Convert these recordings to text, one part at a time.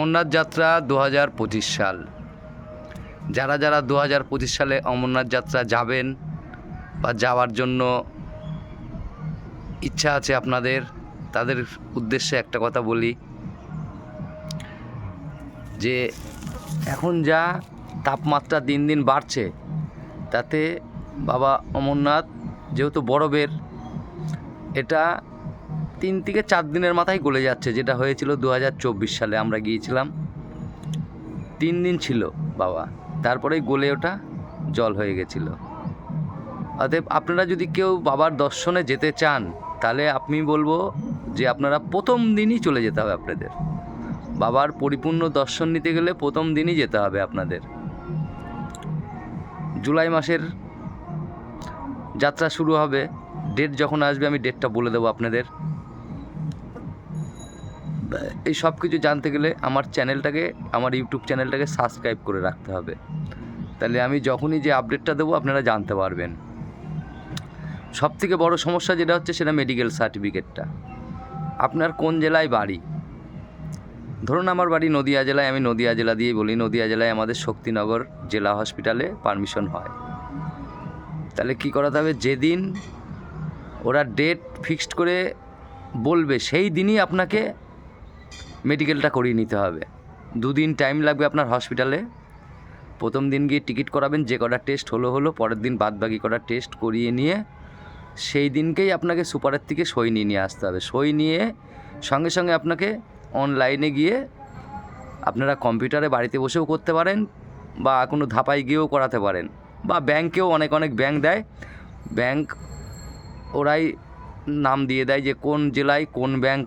অমরনাথ যাত্রা দু হাজার পঁচিশ সাল। যারা যারা দু হাজার পঁচিশ সালে অমরনাথ যাত্রা যাবেন বা যাওয়ার জন্য ইচ্ছা আছে আপনাদের, তাদের উদ্দেশ্যে একটা কথা বলি যে এখন যা তাপমাত্রা দিন দিন বাড়ছে, তাতে বাবা অমরনাথ যেহেতু বরফের এটা তিন থেকে চার দিনের মাথায় গলে যাচ্ছে, যেটা হয়েছিল দু হাজার চব্বিশ সালে আমরা গিয়েছিলাম। তিন দিন ছিল, বাবা। তারপরেই গলে ওটা জল হয়ে গেছিল। অতএব আপনারা যদি কেউ বাবার দর্শনে যেতে চান, তাহলে আমি বলব যে আপনারা প্রথম দিনই চলে যেতে হবে আপনাদের। বাবার পরিপূর্ণ দর্শন নিতে গেলে প্রথম দিনই যেতে হবে আপনাদের। জুলাই মাসের যাত্রা শুরু হবে। ডেট যখন আসবে, আমি ডেটটা বলে দেবো আপনাদের। এই সব কিছু জানতে গেলে আমার চ্যানেলটাকে, আমার ইউটিউব চ্যানেলটাকে সাবস্ক্রাইব করে রাখতে হবে। তাহলে আমি যখনই যে আপডেটটা দেবো, আপনারা জানতে পারবেন। সব থেকে বড় সমস্যা যেটা হচ্ছে, সেটা মেডিকেল সার্টিফিকেটটা আপনার কোন জেলায় বাড়ি? ধরুন আমার বাড়ি নদিয়া জেলায়, আমি নদিয়া জেলা দিয়েই বলি, নদিয়া জেলায় আমাদের শক্তিনগর জেলা হসপিটালে পারমিশন হয়। তাহলে কী করাতে হবে? যেদিন ওরা ডেট ফিক্সড করে বলবে, সেই দিনই আপনাকে মেডিকেলটা করিয়ে নিতে হবে। দুদিন টাইম লাগবে আপনার হসপিটালে প্রথম দিন গিয়ে টিকিট করাবেন, যে কটা টেস্ট হলো হলো, পরের দিন বাদ বাকি কটা টেস্ট করিয়ে নিয়ে সেই দিনকেই আপনাকে সুপারের থেকে সই নিয়ে নিয়ে আসতে হবে। সই নিয়ে সঙ্গে সঙ্গে আপনাকে অনলাইনে গিয়ে আপনারা কম্পিউটারে বাড়িতে বসেও করতে পারেন বা কোনো ধাপায় গিয়েও করাতে পারেন বা ব্যাংকেও অনেক অনেক ব্যাংক দেয়। ব্যাংক ওরাই নাম দিয়ে দেয় যে কোন জেলায় কোন ব্যাংক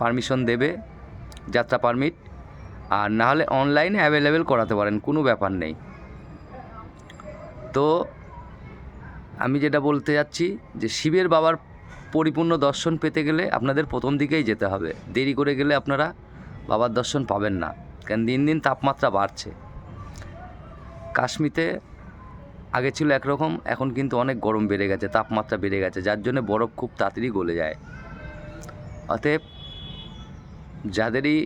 পারমিশন দেবে। যাত্রা পারমিট আর না হলে অনলাইনে অ্যাভেলেবেল করাতে পারেন, কোনো ব্যাপার নেই। তো আমি যেটা বলতে যাচ্ছি যে শিবের বাবার পরিপূর্ণ দর্শন পেতে গেলে আপনাদের প্রথম দিকেই যেতে হবে। দেরি করে গেলে আপনারা বাবার দর্শন পাবেন না কারণ দিন দিন তাপমাত্রা বাড়ছে। কাশ্মীরে আগে ছিল একরকম, এখন কিন্তু অনেক গরম বেড়ে গেছে, তাপমাত্রা বেড়ে গেছে, যার জন্য বরফ খুব তাড়াতাড়ি গলে যায়। অতএব যাদেরই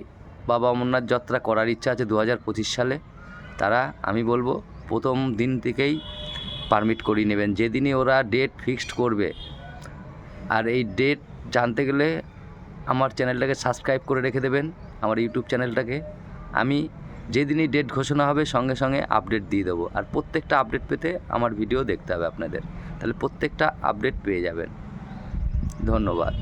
বাবা অমরনাথ যাত্রা করার ইচ্ছা আছে দু হাজার পঁচিশ সালে, তারা, আমি বলব, প্রথম দিন থেকেই পারমিট করিয়ে নেবেন। যেদিনই ওরা ডেট ফিক্সড করবে, আর এই ডেট জানতে গেলে আমার চ্যানেলটাকে সাবস্ক্রাইব করে রেখে দেবেন, আমার ইউটিউব চ্যানেলটাকে। আমি যেদিনই ডেট ঘোষণা হবে, সঙ্গে সঙ্গে আপডেট দিয়ে দেবো। আর প্রত্যেকটা আপডেট পেতে আমার ভিডিও দেখতে হবে আপনাদের। তাহলে প্রত্যেকটা আপডেট পেয়ে যাবেন। ধন্যবাদ।